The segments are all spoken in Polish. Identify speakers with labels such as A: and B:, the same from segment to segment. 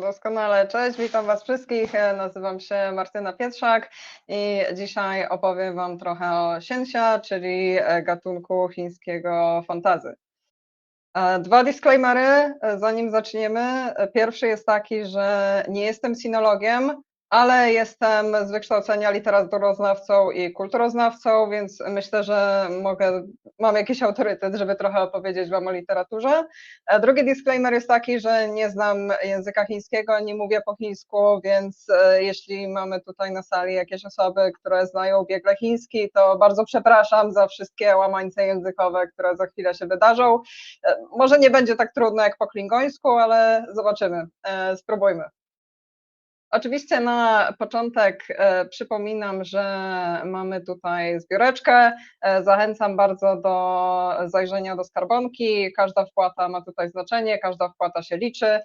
A: Doskonale, cześć, witam Was wszystkich. E, Nazywam się Martyna Pietrzak i dzisiaj opowiem Wam trochę o Xianxia, czyli e, gatunku chińskiego fantazy. E, Dwa disclaimery, zanim zaczniemy. Pierwszy jest taki, że nie jestem sinologiem, ale jestem z wykształcenia literaturoznawcą i kulturoznawcą, więc myślę, że mogę, mam jakiś autorytet, żeby trochę opowiedzieć Wam o literaturze. A Drugi disclaimer jest taki, że nie znam języka chińskiego, nie mówię po chińsku, więc e, jeśli mamy tutaj na sali jakieś osoby, które znają biegle chiński, to bardzo przepraszam za wszystkie łamańce językowe, które za chwilę się wydarzą. E, Może nie będzie tak trudno jak po klingońsku, ale zobaczymy, E, spróbujmy. Oczywiście na początek e, przypominam, że mamy tutaj zbióreczkę. E, Zachęcam bardzo do zajrzenia do skarbonki. Każda wpłata ma tutaj znaczenie, każda wpłata się liczy, e,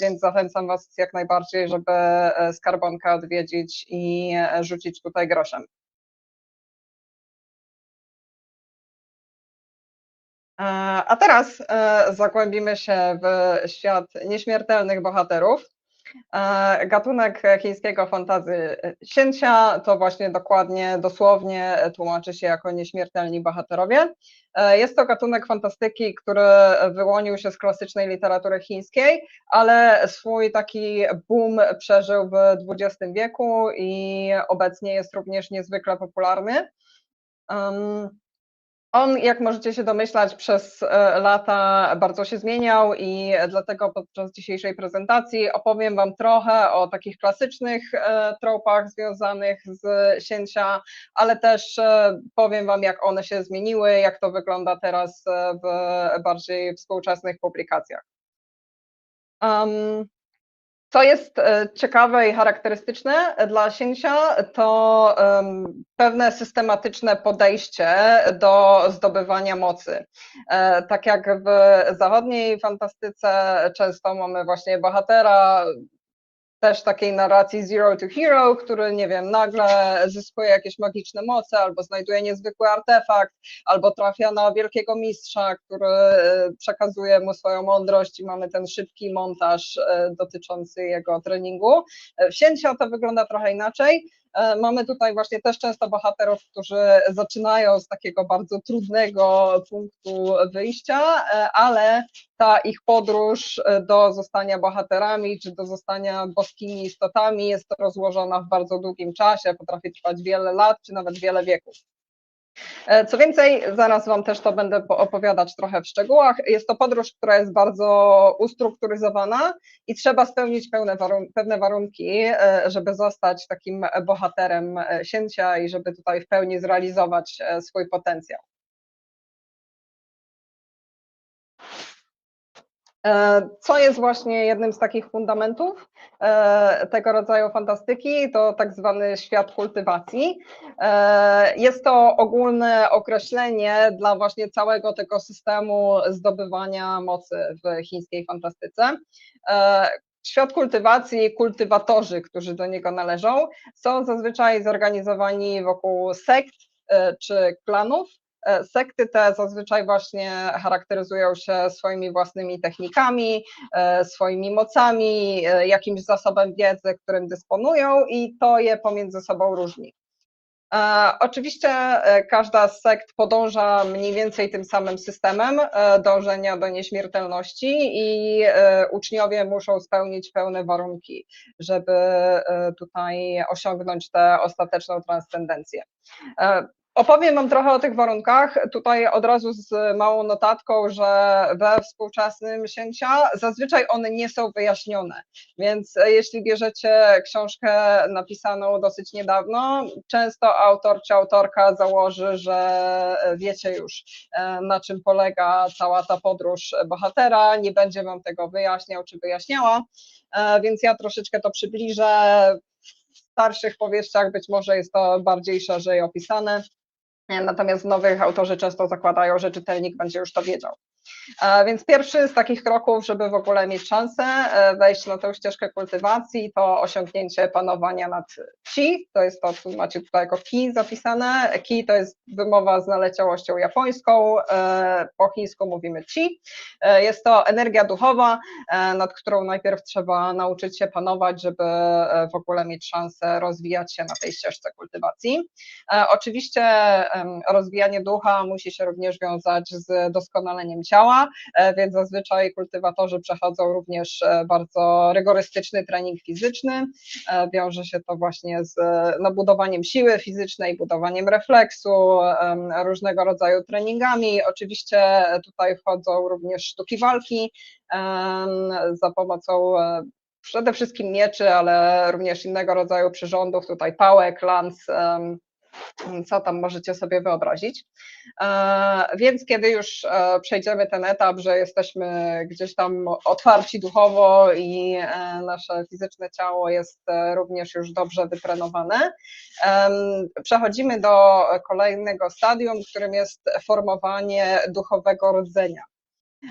A: więc zachęcam Was jak najbardziej, żeby skarbonkę odwiedzić i rzucić tutaj groszem. A teraz zagłębimy się w świat nieśmiertelnych bohaterów. E, Gatunek chińskiego fantazy Xianxia to właśnie dokładnie, dosłownie tłumaczy się jako nieśmiertelni bohaterowie. E, Jest to gatunek fantastyki, który wyłonił się z klasycznej literatury chińskiej, ale swój taki boom przeżył w XX wieku i obecnie jest również niezwykle popularny. On, jak możecie się domyślać, przez e, lata bardzo się zmieniał i dlatego podczas dzisiejszej prezentacji opowiem Wam trochę o takich klasycznych e, tropach związanych z Xięcia, ale też e, powiem Wam, jak one się zmieniły, jak to wygląda teraz w bardziej współczesnych publikacjach. Um, co jest e, ciekawe i charakterystyczne dla Xięcia, to pewne systematyczne podejście do zdobywania mocy. E, Tak jak w zachodniej fantastyce często mamy właśnie bohatera, też takiej narracji zero to hero, który, nie wiem, nagle zyskuje jakieś magiczne moce, albo znajduje niezwykły artefakt, albo trafia na wielkiego mistrza, który e, przekazuje mu swoją mądrość i mamy ten szybki montaż e, dotyczący jego treningu. E, W Sięcio to wygląda trochę inaczej. E, Mamy tutaj właśnie też często bohaterów, którzy zaczynają z takiego bardzo trudnego punktu wyjścia, e, ale ta ich podróż e, do zostania bohaterami czy do zostania boskimi istotami jest rozłożona w bardzo długim czasie, potrafi trwać wiele lat czy nawet wiele wieków. E, Co więcej, zaraz Wam też to będę po- opowiadać trochę w szczegółach. Jest to podróż, która jest bardzo ustrukturyzowana i trzeba spełnić warun- pewne warunki, e, żeby zostać takim bohaterem e, Xięcia i żeby tutaj w pełni zrealizować swój potencjał. Co jest właśnie jednym z takich fundamentów e, tego rodzaju fantastyki, to tak zwany świat kultywacji. E, Jest to ogólne określenie dla właśnie całego tego systemu zdobywania mocy w chińskiej fantastyce. E, Świat kultywacji, kultywatorzy, którzy do niego należą, są zazwyczaj zorganizowani wokół sekt e, czy klanów. E, Sekty te zazwyczaj właśnie charakteryzują się swoimi własnymi technikami, e, swoimi mocami, e, jakimś zasobem wiedzy, którym dysponują i to je pomiędzy sobą różni. Oczywiście każda z sekt podąża mniej więcej tym samym systemem dążenia do nieśmiertelności i uczniowie muszą spełnić pełne warunki, żeby tutaj osiągnąć tę ostateczną transcendencję. Opowiem Wam trochę o tych warunkach. Tutaj od razu z małą notatką, że we współczesnym księcia zazwyczaj one nie są wyjaśnione. Więc e, jeśli bierzecie książkę napisaną dosyć niedawno, często autor czy autorka założy, że e, wiecie już, e, na czym polega cała ta podróż bohatera, nie będzie Wam tego wyjaśniał czy wyjaśniała, więc ja troszeczkę to przybliżę. W starszych powieściach być może jest to bardziej szerzej opisane. Natomiast nowych autorzy często zakładają, że czytelnik będzie już to wiedział. Więc pierwszy z takich kroków, żeby w ogóle mieć szansę wejść na tę ścieżkę kultywacji, to osiągnięcie panowania nad Qi, to jest to, co macie tutaj jako Ki zapisane. Ki to jest wymowa z naleciałością japońską, po chińsku mówimy Qi. Jest to energia duchowa, nad którą najpierw trzeba nauczyć się panować, żeby w ogóle mieć szansę rozwijać się na tej ścieżce kultywacji. Oczywiście rozwijanie ducha musi się również wiązać z doskonaleniem ciała, e, więc zazwyczaj kultywatorzy przechodzą również e, bardzo rygorystyczny trening fizyczny. E, wiąże się to właśnie z no, budowaniem siły fizycznej, budowaniem refleksu, różnego rodzaju treningami. Oczywiście tutaj wchodzą również sztuki walki za pomocą przede wszystkim mieczy, ale również innego rodzaju przyrządów, tutaj pałek, lans, co tam możecie sobie wyobrazić. E, więc kiedy już e, przejdziemy ten etap, że jesteśmy gdzieś tam otwarci duchowo i e, nasze fizyczne ciało jest również już dobrze wytrenowane, przechodzimy do kolejnego stadium, którym jest formowanie duchowego rdzenia.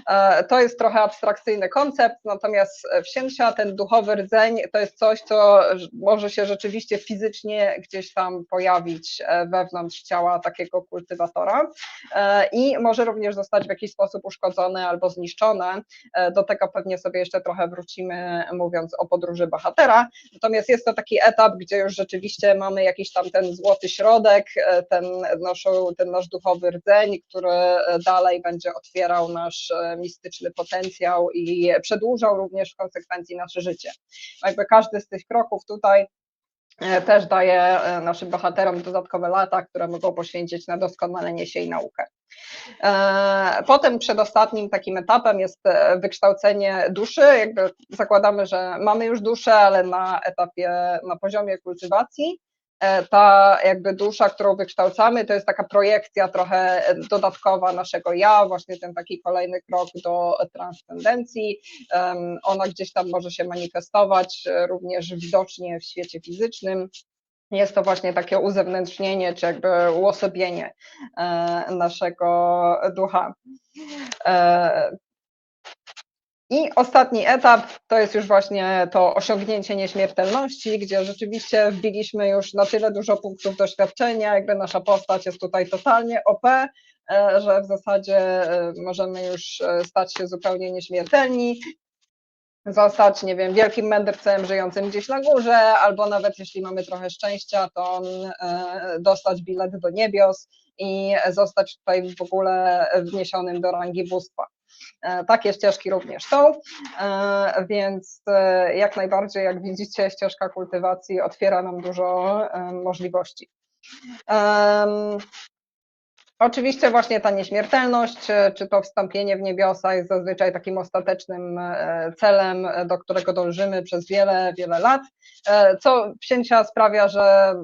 A: E, to jest trochę abstrakcyjny koncept, natomiast wsięcia, ten duchowy rdzeń, to jest coś, co może się rzeczywiście fizycznie gdzieś tam pojawić e, wewnątrz ciała takiego kultywatora e, i może również zostać w jakiś sposób uszkodzone albo zniszczone. Do tego pewnie sobie jeszcze trochę wrócimy, mówiąc o podróży bohatera. Natomiast jest to taki etap, gdzie już rzeczywiście mamy jakiś tam ten złoty środek, ten nasz, ten nasz duchowy rdzeń, który dalej będzie otwierał nasz mistyczny potencjał i przedłużał również w konsekwencji nasze życie. Jakby każdy z tych kroków tutaj e, też daje e, naszym bohaterom dodatkowe lata, które mogą poświęcić na doskonalenie się i naukę. E, potem przedostatnim takim etapem jest wykształcenie duszy. Jakby zakładamy, że mamy już duszę, ale na etapie, na poziomie kultywacji. E, ta jakby dusza, którą wykształcamy, to jest taka projekcja trochę dodatkowa naszego ja, właśnie ten taki kolejny krok do transcendencji. Ona gdzieś tam może się manifestować e, również widocznie w świecie fizycznym. Jest to właśnie takie uzewnętrznienie, czy jakby uosobienie e, naszego ducha. I ostatni etap to jest już właśnie to osiągnięcie nieśmiertelności, gdzie rzeczywiście wbiliśmy już na tyle dużo punktów doświadczenia, jakby nasza postać jest tutaj totalnie OP, e, że w zasadzie e, możemy już e, stać się zupełnie nieśmiertelni, zostać, nie wiem, wielkim mędrcem żyjącym gdzieś na górze, albo nawet jeśli mamy trochę szczęścia, to dostać bilet do niebios i zostać tutaj w ogóle wniesionym do rangi bóstwa. E, takie ścieżki również są, e, więc e, jak najbardziej, jak widzicie, ścieżka kultywacji otwiera nam dużo możliwości. Oczywiście właśnie ta nieśmiertelność, czy to wstąpienie w niebiosa jest zazwyczaj takim ostatecznym celem, do którego dążymy przez wiele, wiele lat, co wsięcia sprawia, że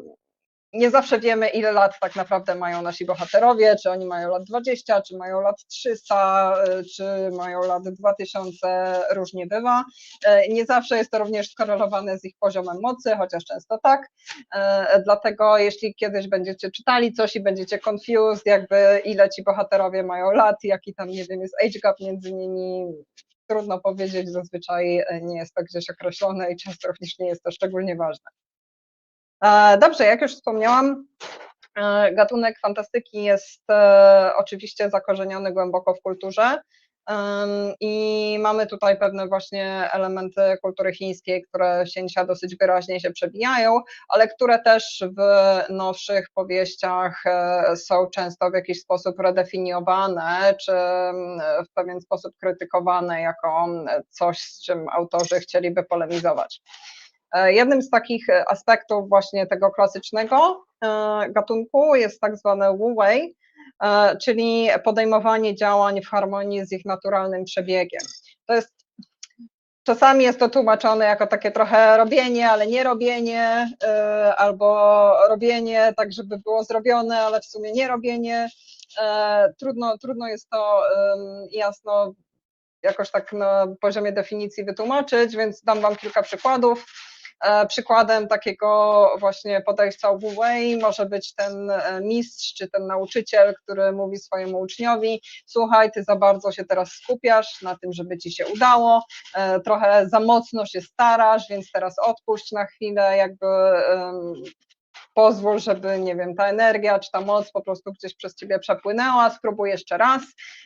A: nie zawsze wiemy, ile lat tak naprawdę mają nasi bohaterowie, czy oni mają lat 20, czy mają lat 300, e, czy mają lat 2000, różnie bywa. E, nie zawsze jest to również skorelowane z ich poziomem mocy, chociaż często tak. E, dlatego jeśli kiedyś będziecie czytali coś i będziecie confused, jakby ile ci bohaterowie mają lat, jaki tam, nie wiem, jest age gap między nimi, trudno powiedzieć, zazwyczaj nie jest to gdzieś określone i często również nie jest to szczególnie ważne. E, dobrze, jak już wspomniałam, e, gatunek fantastyki jest e, oczywiście zakorzeniony głęboko w kulturze. I mamy tutaj pewne właśnie elementy kultury chińskiej, które sięcia dosyć wyraźnie się przebijają, ale które też w nowszych powieściach są często w jakiś sposób redefiniowane, czy w pewien sposób krytykowane jako coś, z czym autorzy chcieliby polemizować. E, jednym z takich e, aspektów właśnie tego klasycznego e, gatunku jest tak zwane wu wei, czyli podejmowanie działań w harmonii z ich naturalnym przebiegiem. To jest Czasami jest to tłumaczone jako takie trochę robienie, ale nie robienie, albo robienie tak, żeby było zrobione, ale w sumie nie robienie. Trudno, trudno jest to jasno jakoś tak na poziomie definicji wytłumaczyć, więc dam Wam kilka przykładów. Przykładem takiego właśnie podejścia obu way może być ten mistrz czy ten nauczyciel, który mówi swojemu uczniowi: Słuchaj, ty za bardzo się teraz skupiasz na tym, żeby ci się udało, trochę za mocno się starasz, więc teraz odpuść na chwilę, jakby pozwól, żeby, nie wiem, ta energia czy ta moc po prostu gdzieś przez ciebie przepłynęła, spróbuj jeszcze raz.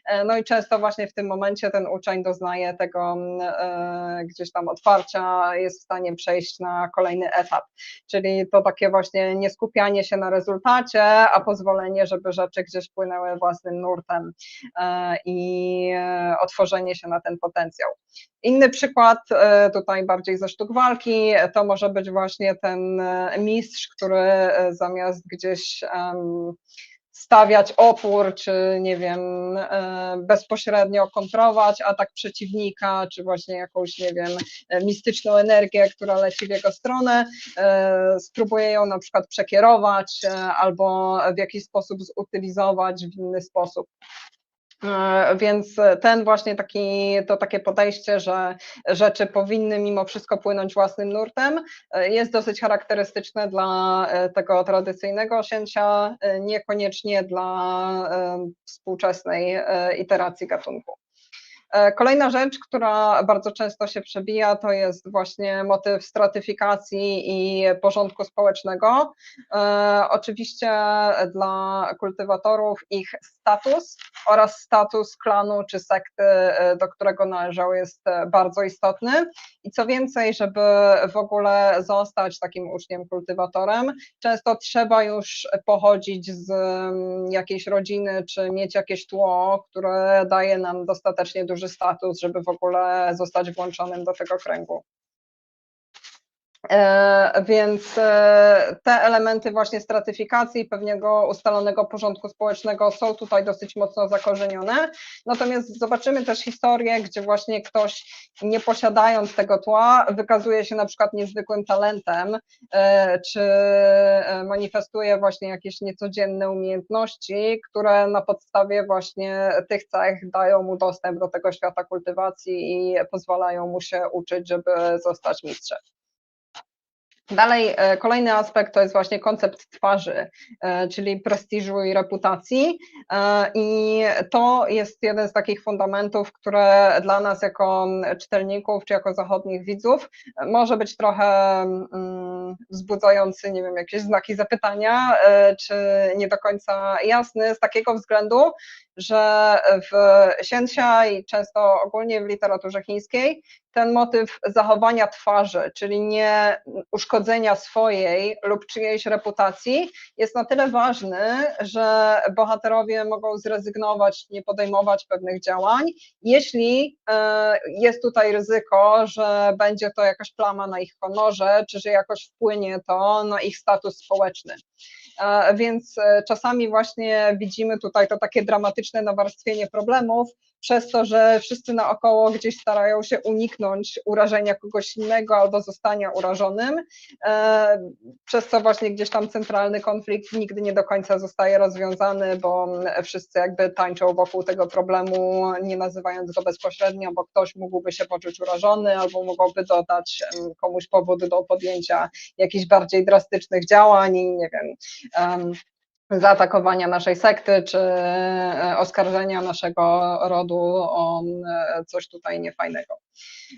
A: E, no i często właśnie w tym momencie ten uczeń doznaje tego mm, e, gdzieś tam otwarcia, jest w stanie przejść na kolejny etap. Czyli to takie właśnie nie skupianie się na rezultacie, a pozwolenie, żeby rzeczy gdzieś płynęły własnym nurtem e, i otworzenie się na ten potencjał. Inny przykład, tutaj bardziej ze sztuk walki, to może być właśnie ten mistrz, który zamiast gdzieś stawiać opór, czy nie wiem, e, bezpośrednio kontrolować atak przeciwnika, czy właśnie jakąś, nie wiem, mistyczną energię, która leci w jego stronę, e, spróbuje ją na przykład przekierować albo w jakiś sposób zutylizować w inny sposób. E, więc ten właśnie taki, to takie podejście, że rzeczy powinny mimo wszystko płynąć własnym nurtem, e, jest dosyć charakterystyczne dla e, tego tradycyjnego osięcia, niekoniecznie dla współczesnej iteracji gatunku. E, kolejna rzecz, która bardzo często się przebija, to jest właśnie motyw stratyfikacji i porządku społecznego. E, oczywiście dla kultywatorów ich status oraz status klanu czy sekty, e, do którego należał, jest bardzo istotny. I co więcej, żeby w ogóle zostać takim uczniem kultywatorem, często trzeba już pochodzić z mm, jakiejś rodziny czy mieć jakieś tło, które daje nam dostatecznie duży duży status, żeby w ogóle zostać włączonym do tego kręgu. E, więc e, te elementy właśnie stratyfikacji, pewnego ustalonego porządku społecznego są tutaj dosyć mocno zakorzenione. Natomiast zobaczymy też historię, gdzie właśnie ktoś nie posiadając tego tła, wykazuje się na przykład niezwykłym talentem, e, czy manifestuje właśnie jakieś niecodzienne umiejętności, które na podstawie właśnie tych cech dają mu dostęp do tego świata kultywacji i pozwalają mu się uczyć, żeby zostać mistrzem. Dalej, e, kolejny aspekt to jest właśnie koncept twarzy, e, czyli prestiżu i reputacji. E, I to jest jeden z takich fundamentów, które dla nas jako czytelników czy jako zachodnich widzów może być trochę wzbudzający, nie wiem, jakieś znaki zapytania, czy nie do końca jasny, z takiego względu, że w Xianxia i często ogólnie w literaturze chińskiej ten motyw zachowania twarzy, czyli nie uszkodzenia swojej lub czyjejś reputacji, jest na tyle ważny, że bohaterowie mogą zrezygnować, nie podejmować pewnych działań, jeśli e, jest tutaj ryzyko, że będzie to jakaś plama na ich honorze, czy że jakoś wpłynie to na ich status społeczny. Więc e, czasami właśnie widzimy tutaj to takie dramatyczne nawarstwienie problemów, przez to, że wszyscy naokoło gdzieś starają się uniknąć urażenia kogoś innego albo zostania urażonym, e, przez co właśnie gdzieś tam centralny konflikt nigdy nie do końca zostaje rozwiązany, bo wszyscy jakby tańczą wokół tego problemu, nie nazywając go bezpośrednio, bo ktoś mógłby się poczuć urażony albo mogłoby dodać komuś powód do podjęcia jakichś bardziej drastycznych działań i nie wiem, zaatakowania naszej sekty, czy e, oskarżenia naszego rodu o e, coś tutaj niefajnego.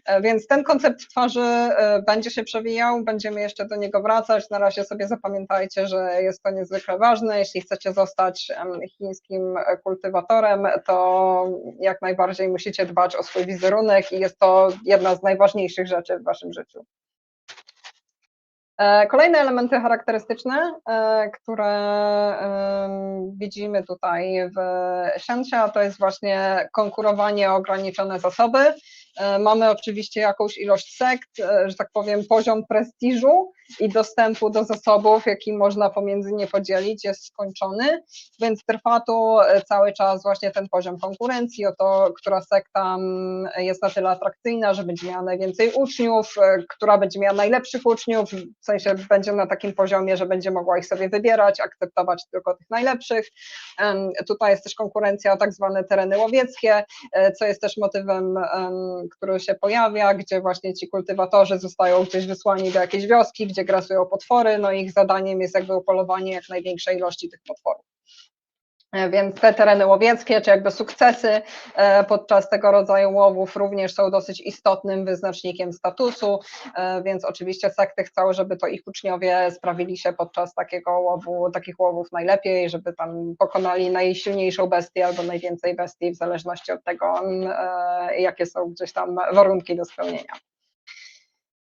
A: E, więc ten koncept twarzy będzie się przewijał, będziemy jeszcze do niego wracać. Na razie sobie zapamiętajcie, że jest to niezwykle ważne. Jeśli chcecie zostać chińskim kultywatorem, to jak najbardziej musicie dbać o swój wizerunek i jest to jedna z najważniejszych rzeczy w waszym życiu. E, kolejne elementy charakterystyczne, e, które widzimy tutaj w Siansia, to jest właśnie konkurowanie o ograniczone zasoby. E, mamy oczywiście jakąś ilość sekt, że tak powiem, poziom prestiżu i dostępu do zasobów, jaki można pomiędzy nie podzielić, jest skończony, więc trwa tu cały czas właśnie ten poziom konkurencji, o to, która sekta jest na tyle atrakcyjna, że będzie miała najwięcej uczniów, która będzie miała najlepszych uczniów, sensie będzie na takim poziomie, że będzie mogła ich sobie wybierać, akceptować tylko tych najlepszych. Tutaj jest też konkurencja o tak zwane tereny łowieckie, e, co jest też motywem który się pojawia, gdzie właśnie ci kultywatorzy zostają gdzieś wysłani do jakiejś wioski, gdzie grasują potwory, no ich zadaniem jest jakby upolowanie jak największej ilości tych potworów. E, więc te tereny łowieckie, czy jakby sukcesy e, podczas tego rodzaju łowów również są dosyć istotnym wyznacznikiem statusu, e, więc oczywiście sekty chcą, żeby to ich uczniowie sprawili się podczas takiego łowu, takich łowów najlepiej, żeby tam pokonali najsilniejszą bestię albo najwięcej bestii, w zależności od tego, jakie są gdzieś tam warunki do spełnienia.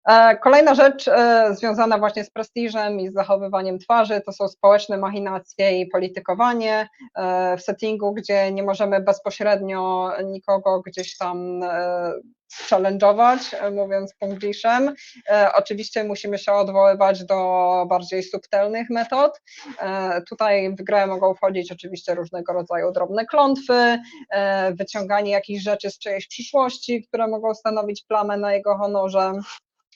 A: E, kolejna rzecz e, związana właśnie z prestiżem i z zachowywaniem twarzy to są społeczne machinacje i politykowanie e, w settingu, gdzie nie możemy bezpośrednio nikogo gdzieś tam challenge'ować, mówiąc pungliszem. Oczywiście musimy się odwoływać do bardziej subtelnych metod. Tutaj w grę mogą wchodzić oczywiście różnego rodzaju drobne klątwy, wyciąganie jakichś rzeczy z czyjejś przyszłości, które mogą stanowić plamę na jego honorze.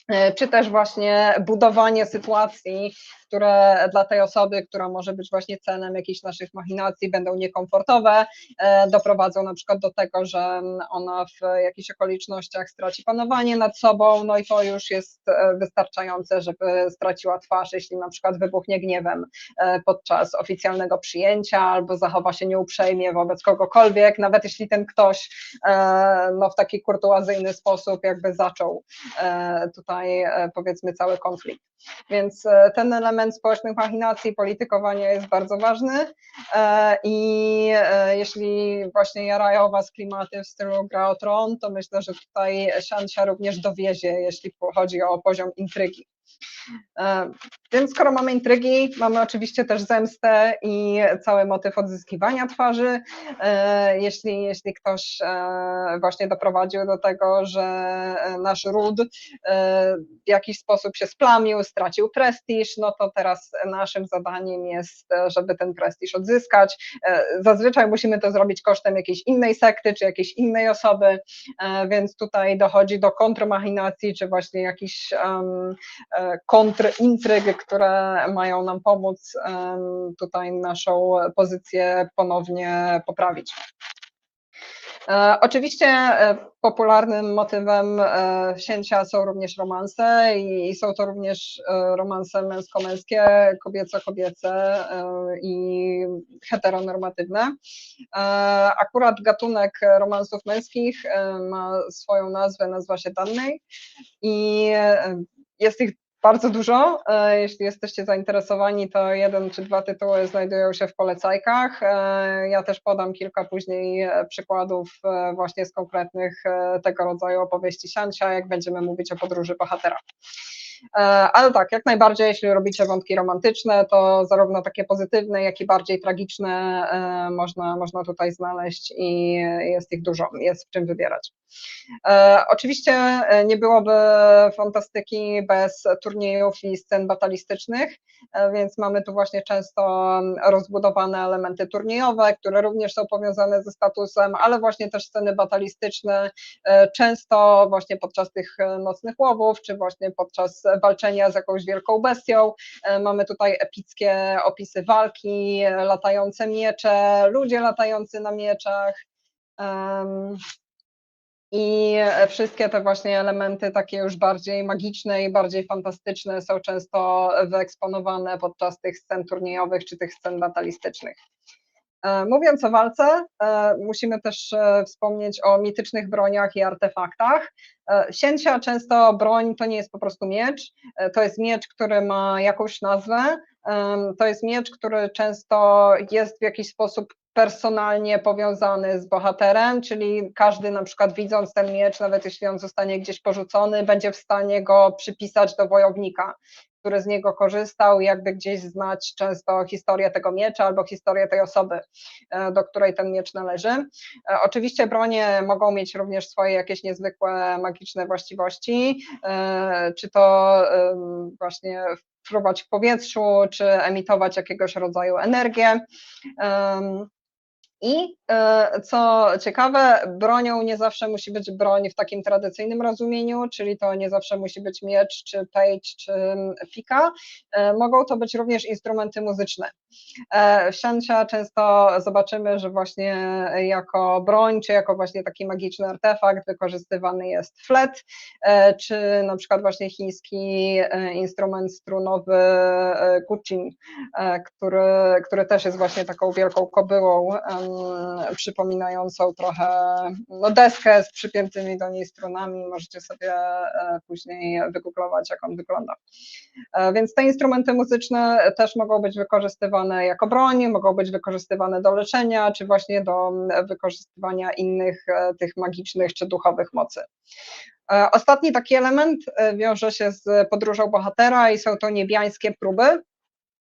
A: E, czy też właśnie budowanie sytuacji, które dla tej osoby, która może być właśnie celem jakichś naszych machinacji, będą niekomfortowe, e, doprowadzą na przykład do tego, że ona w jakichś okolicznościach straci panowanie nad sobą, no i to już jest e, wystarczające, żeby straciła twarz, jeśli na przykład wybuchnie gniewem podczas oficjalnego przyjęcia albo zachowa się nieuprzejmie wobec kogokolwiek, nawet jeśli ten ktoś no, w taki kurtuazyjny sposób jakby zaczął tutaj e, powiedzmy cały konflikt. Więc e, ten element społecznych machinacji, politykowania jest bardzo ważny e, i jeśli właśnie jarają Was klimaty w stylu Gra o Tron, to myślę, że tutaj Siancia również dowiezie, jeśli chodzi o poziom intrygi. E, więc skoro mamy intrygi, mamy oczywiście też zemstę i cały motyw odzyskiwania twarzy. E, jeśli, jeśli ktoś e, właśnie doprowadził do tego, że nasz ród w jakiś sposób się splamił, stracił prestiż, no to teraz naszym zadaniem jest, żeby ten prestiż odzyskać. Zazwyczaj musimy to zrobić kosztem jakiejś innej sekty, czy jakiejś innej osoby, więc tutaj dochodzi do kontrmachinacji, czy właśnie jakichś um, kontrintryg, które mają nam pomóc tutaj naszą pozycję ponownie poprawić. E, oczywiście e, popularnym motywem e, są również romanse i są to również romanse męsko-męskie, kobieco-kobiece i heteronormatywne. Akurat gatunek romansów męskich ma swoją nazwę, nazywa się Dannej i jest ich bardzo dużo. E, jeśli jesteście zainteresowani, to jeden czy dwa tytuły znajdują się w polecajkach. E, ja też podam kilka później e, przykładów właśnie z konkretnych tego rodzaju opowieści siancia, jak będziemy mówić o podróży bohatera. Ale tak, jak najbardziej, jeśli robicie wątki romantyczne, to zarówno takie pozytywne, jak i bardziej tragiczne można, można tutaj znaleźć i jest ich dużo, jest w czym wybierać. E, oczywiście nie byłoby fantastyki bez turniejów i scen batalistycznych, więc mamy tu właśnie często rozbudowane elementy turniejowe, które również są powiązane ze statusem, ale właśnie też sceny batalistyczne, często właśnie podczas tych nocnych łowów, czy właśnie podczas walczenia z jakąś wielką bestią. E, mamy tutaj epickie opisy walki, latające miecze, ludzie latający na mieczach. I wszystkie te właśnie elementy takie już bardziej magiczne i bardziej fantastyczne są często wyeksponowane podczas tych scen turniejowych czy tych scen batalistycznych. E, mówiąc o walce, e, musimy też e, wspomnieć o mitycznych broniach i artefaktach. Sięcia często broń to nie jest po prostu miecz, to jest miecz, który ma jakąś nazwę, to jest miecz, który często jest w jakiś sposób personalnie powiązany z bohaterem, czyli każdy na przykład widząc ten miecz, nawet jeśli on zostanie gdzieś porzucony, będzie w stanie go przypisać do wojownika który z niego korzystał, jakby gdzieś znać często historię tego miecza albo historię tej osoby, e, do której ten miecz należy. E, oczywiście bronie mogą mieć również swoje jakieś niezwykłe magiczne właściwości, e, czy to właśnie fruwać w powietrzu, czy emitować jakiegoś rodzaju energię. I e, co ciekawe, bronią nie zawsze musi być broń w takim tradycyjnym rozumieniu, czyli to nie zawsze musi być miecz, czy page, czy fika. E, mogą to być również instrumenty muzyczne. E, w Shenxia często zobaczymy, że właśnie jako broń, czy jako właśnie taki magiczny artefakt wykorzystywany jest flet, czy na przykład właśnie chiński instrument strunowy guqin, który, który też jest właśnie taką wielką kobyłą, przypominającą trochę no, deskę z przypiętymi do niej strunami. Możecie sobie później wygooglować, jak on wygląda. Więc te instrumenty muzyczne też mogą być wykorzystywane jako broń, mogą być wykorzystywane do leczenia, czy właśnie do wykorzystywania innych e, tych magicznych czy duchowych mocy. E, ostatni taki element e, wiąże się z podróżą bohatera i są to niebiańskie próby.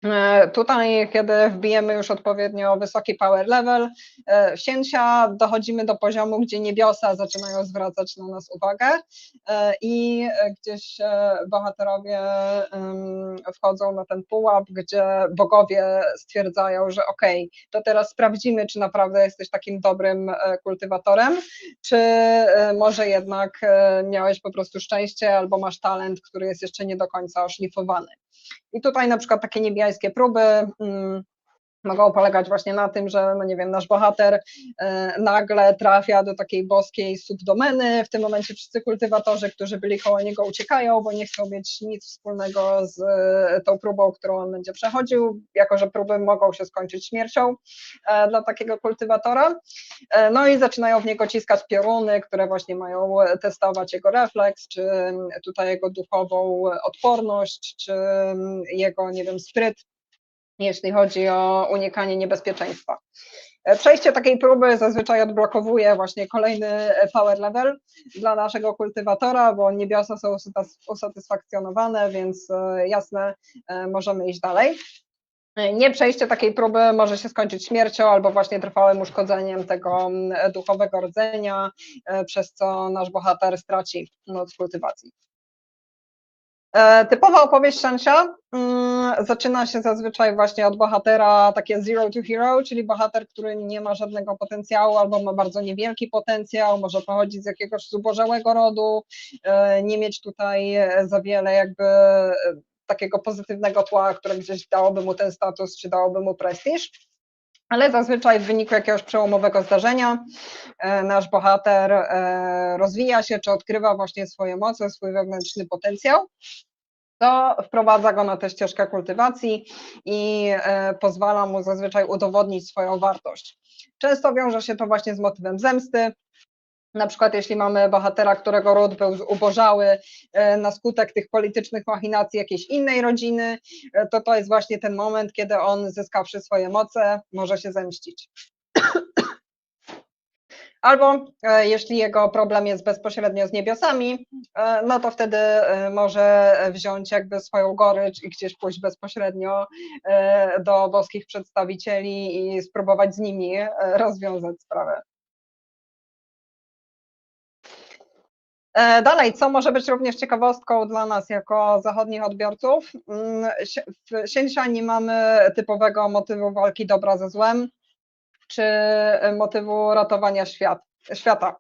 A: E, tutaj, kiedy wbijemy już odpowiednio wysoki power level, e, w Siensia dochodzimy do poziomu, gdzie niebiosa zaczynają zwracać na nas uwagę e, i gdzieś bohaterowie wchodzą na ten pułap, gdzie bogowie stwierdzają, że okej, okay, to teraz sprawdzimy, czy naprawdę jesteś takim dobrym kultywatorem, czy może jednak miałeś po prostu szczęście albo masz talent, który jest jeszcze nie do końca oszlifowany. I tutaj na przykład takie niebiańskie próby mm, mogą polegać właśnie na tym, że, no nie wiem, nasz bohater e, nagle trafia do takiej boskiej subdomeny, w tym momencie wszyscy kultywatorzy, którzy byli koło niego uciekają, bo nie chcą mieć nic wspólnego z e, tą próbą, którą on będzie przechodził, jako że próby mogą się skończyć śmiercią e, dla takiego kultywatora, no i zaczynają w niego ciskać pioruny, które właśnie mają testować jego refleks, czy tutaj jego duchową odporność, czy jego, nie wiem, spryt, jeśli chodzi o unikanie niebezpieczeństwa. E, przejście takiej próby zazwyczaj odblokowuje właśnie kolejny power level dla naszego kultywatora, bo niebiosa są usatysfakcjonowane, więc e, jasne, e, możemy iść dalej. Nie przejście takiej próby może się skończyć śmiercią albo właśnie trwałym uszkodzeniem tego duchowego rdzenia, przez co nasz bohater straci moc kultywacji. E, typowa opowieść Shanxia mm, zaczyna się zazwyczaj właśnie od bohatera takie zero to hero, czyli bohater, który nie ma żadnego potencjału albo ma bardzo niewielki potencjał, może pochodzić z jakiegoś zubożałego rodu, e, nie mieć tutaj za wiele jakby e, takiego pozytywnego tła, które gdzieś dałoby mu ten status, czy dałoby mu prestiż. Ale zazwyczaj w wyniku jakiegoś przełomowego zdarzenia nasz bohater rozwija się, czy odkrywa właśnie swoje moce, swój wewnętrzny potencjał to wprowadza go na tę ścieżkę kultywacji i e, pozwala mu zazwyczaj udowodnić swoją wartość. Często wiąże się to właśnie z motywem zemsty, na przykład jeśli mamy bohatera, którego ród był zubożały e, na skutek tych politycznych machinacji jakiejś innej rodziny, e, to to jest właśnie ten moment, kiedy on zyskawszy swoje moce, może się zemścić. Albo e, jeśli jego problem jest bezpośrednio z niebiosami, no to wtedy może wziąć jakby swoją gorycz i gdzieś pójść bezpośrednio do boskich przedstawicieli i spróbować z nimi rozwiązać sprawę. Dalej, co może być również ciekawostką dla nas jako zachodnich odbiorców? Mm, w Siensia nie mamy typowego motywu walki dobra ze złem, czy motywu ratowania świat, świata.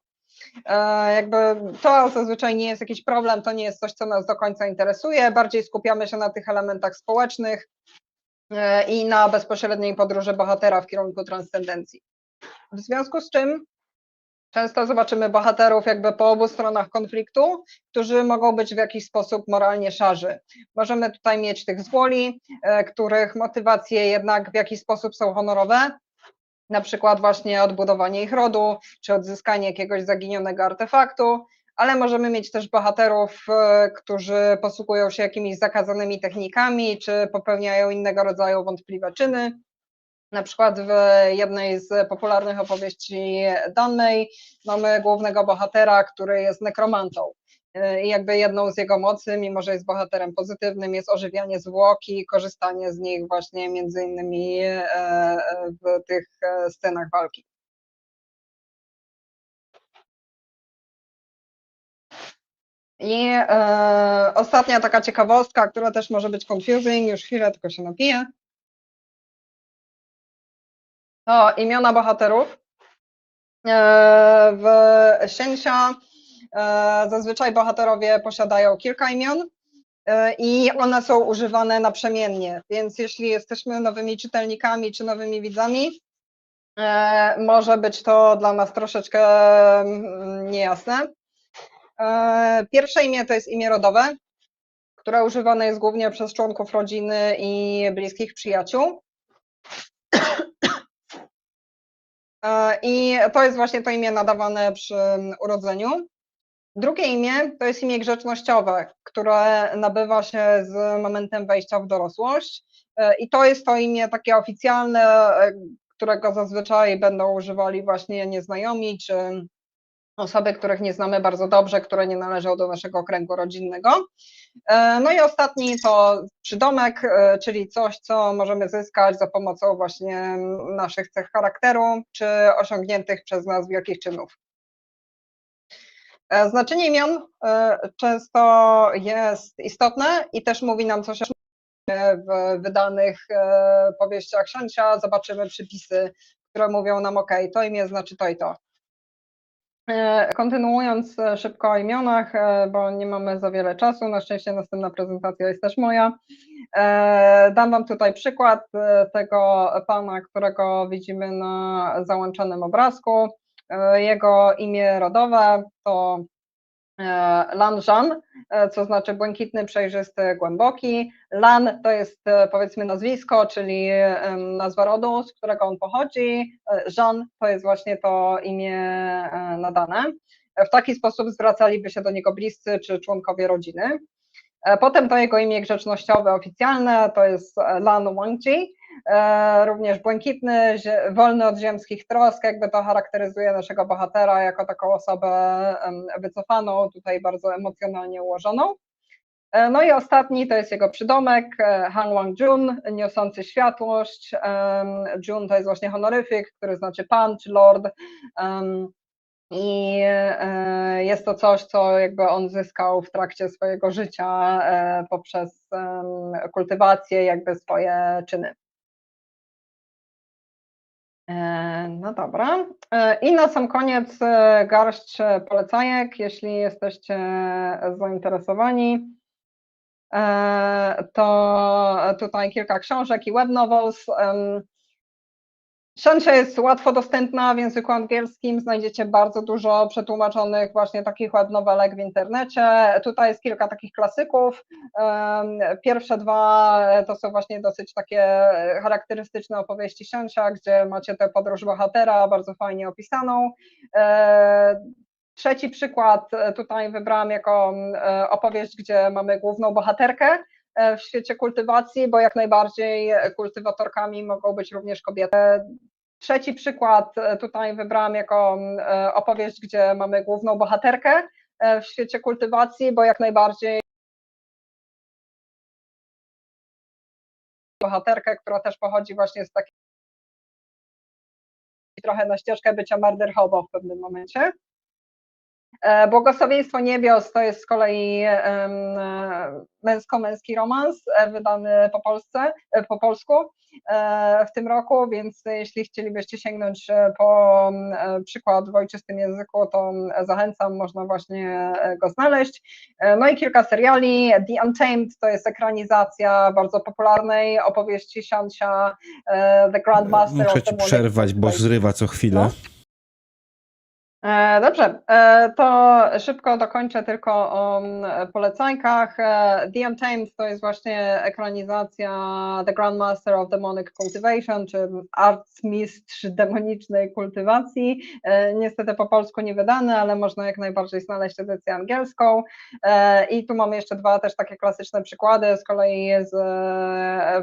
A: E, jakby to zazwyczaj nie jest jakiś problem, to nie jest coś, co nas do końca interesuje. Bardziej skupiamy się na tych elementach społecznych e, i na bezpośredniej podróży bohatera w kierunku transcendencji. W związku z czym często zobaczymy bohaterów jakby po obu stronach konfliktu, którzy mogą być w jakiś sposób moralnie szarzy. Możemy tutaj mieć tych zwoli, e, których motywacje jednak w jakiś sposób są honorowe, na przykład właśnie odbudowanie ich rodu, czy odzyskanie jakiegoś zaginionego artefaktu, ale możemy mieć też bohaterów, e, którzy posługują się jakimiś zakazanymi technikami, czy popełniają innego rodzaju wątpliwe czyny. Na przykład w jednej z popularnych opowieści Danmei mamy głównego bohatera, który jest nekromantą. I jakby jedną z jego mocy, mimo że jest bohaterem pozytywnym, jest ożywianie zwłoki i korzystanie z nich właśnie między innymi e, w tych e, scenach walki. I e, ostatnia taka ciekawostka, która też może być confusing, już chwilę tylko się napiję. To imiona bohaterów. E, w Siensia E, zazwyczaj bohaterowie posiadają kilka imion. e, i one są używane naprzemiennie, więc jeśli jesteśmy nowymi czytelnikami czy nowymi widzami, może być to dla nas troszeczkę mm, niejasne. Pierwsze imię to jest imię rodowe, które używane jest głównie przez członków rodziny i bliskich przyjaciół. E, I to jest właśnie to imię nadawane przy urodzeniu. Drugie imię to jest imię grzecznościowe, które nabywa się z momentem wejścia w dorosłość. E, I to jest to imię takie oficjalne, e, którego zazwyczaj będą używali właśnie nieznajomi czy osoby, których nie znamy bardzo dobrze, które nie należą do naszego kręgu rodzinnego. E, No i ostatni to przydomek, e, czyli coś, co możemy zyskać za pomocą właśnie naszych cech charakteru, czy osiągniętych przez nas wielkich czynów. E, Znaczenie imion często jest istotne i też mówi nam coś w wydanych powieściach Szancia. Zobaczymy przypisy, które mówią nam, ok, to imię znaczy to i to. E, Kontynuując e, szybko o imionach, e, bo nie mamy za wiele czasu, na szczęście następna prezentacja jest też moja. Dam Wam tutaj przykład tego pana, którego widzimy na załączonym obrazku. Jego imię rodowe to Lan Zhan, e, co znaczy błękitny, przejrzysty, głęboki. Lan to jest e, powiedzmy nazwisko, czyli nazwa rodu, z którego on pochodzi. E, Zhan to jest właśnie to imię e, nadane. W taki sposób zwracaliby się do niego bliscy czy członkowie rodziny. E, Potem to jego imię grzecznościowe oficjalne to jest e, Lan Wangji, e, również błękitny, wolny od ziemskich trosk, jakby to charakteryzuje naszego bohatera jako taką osobę wycofaną, tutaj bardzo emocjonalnie ułożoną. E, No i ostatni to jest jego przydomek, e, Han Wang Jun, niosący światłość. Jun to jest właśnie honoryfik, który znaczy pan czy lord. I e, jest to coś, co jakby on zyskał w trakcie swojego życia e, poprzez kultywację, jakby swoje czyny. E, No dobra. E, I na sam koniec e, garść polecajek, jeśli jesteście zainteresowani. To tutaj kilka książek i web novels. Książka jest łatwo dostępna w języku angielskim. Znajdziecie bardzo dużo przetłumaczonych właśnie takich web nowelek w internecie. Tutaj jest kilka takich klasyków. Pierwsze dwa to są właśnie dosyć takie charakterystyczne opowieści Siąsia, gdzie macie tę podróż bohatera bardzo fajnie opisaną. E, Trzeci przykład e, tutaj wybrałam jako e, opowieść, gdzie mamy główną bohaterkę e, w świecie kultywacji, bo jak najbardziej kultywatorkami mogą być również kobiety. Trzeci przykład e, tutaj wybrałam jako e, opowieść, gdzie mamy główną bohaterkę e, w świecie kultywacji, bo jak najbardziej bohaterkę, która też pochodzi właśnie z takiej trochę na ścieżkę bycia murder hobo w pewnym momencie. E, Błogosławieństwo niebios to jest z kolei męsko-męski romans e, wydany po Polsce, e, po polsku w tym roku, więc jeśli chcielibyście sięgnąć po przykład w ojczystym języku, to zachęcam, można właśnie go znaleźć. No i kilka seriali. The Untamed to jest ekranizacja bardzo popularnej opowieści Siansia, e, The Grandmaster
B: Muszę ci przerwać, bo zrywa co chwilę.
A: No. E, Dobrze, e, to szybko dokończę tylko o polecankach. E, The Untamed to jest właśnie ekranizacja The Grandmaster of Demonic Cultivation, czy arcmistrz demonicznej kultywacji. Niestety po polsku nie wydane, ale można jak najbardziej znaleźć edycję angielską. I tu mamy jeszcze dwa też takie klasyczne przykłady, z kolei z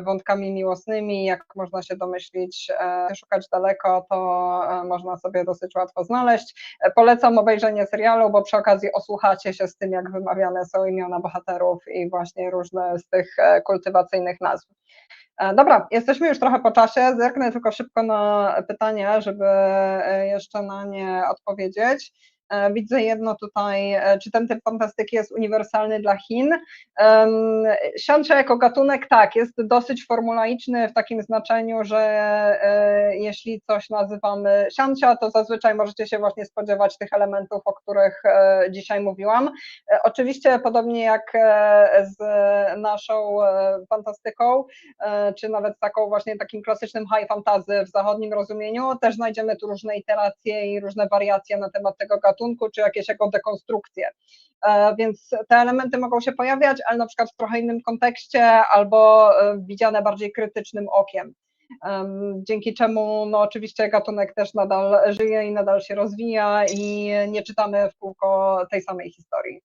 A: wątkami miłosnymi, jak można się domyślić, szukać daleko, to można sobie dosyć łatwo znaleźć. Polecam obejrzenie serialu, bo przy okazji osłuchacie się z tym, jak wymawiane są imiona bohaterów i właśnie różne z tych e, kultywacyjnych nazw. E, Dobra, jesteśmy już trochę po czasie. Zerknę tylko szybko na pytania, żeby e, jeszcze na nie odpowiedzieć. E, Widzę jedno tutaj, e, czy ten typ fantastyki jest uniwersalny dla Chin. Siancze jako gatunek tak, jest dosyć formulaiczny w takim znaczeniu, że e, jeśli coś nazywamy siancia, to zazwyczaj możecie się właśnie spodziewać tych elementów, o których dzisiaj mówiłam. Oczywiście podobnie jak z naszą fantastyką, czy nawet taką właśnie takim klasycznym high fantasy w zachodnim rozumieniu, też znajdziemy tu różne iteracje i różne wariacje na temat tego gatunku, czy jakieś jego dekonstrukcje. E, Więc te elementy mogą się pojawiać, ale na przykład w trochę innym kontekście albo e, widziane bardziej krytycznym okiem. Em, Dzięki czemu, no oczywiście, gatunek też nadal żyje i nadal się rozwija, i nie czytamy w kółko tej samej historii.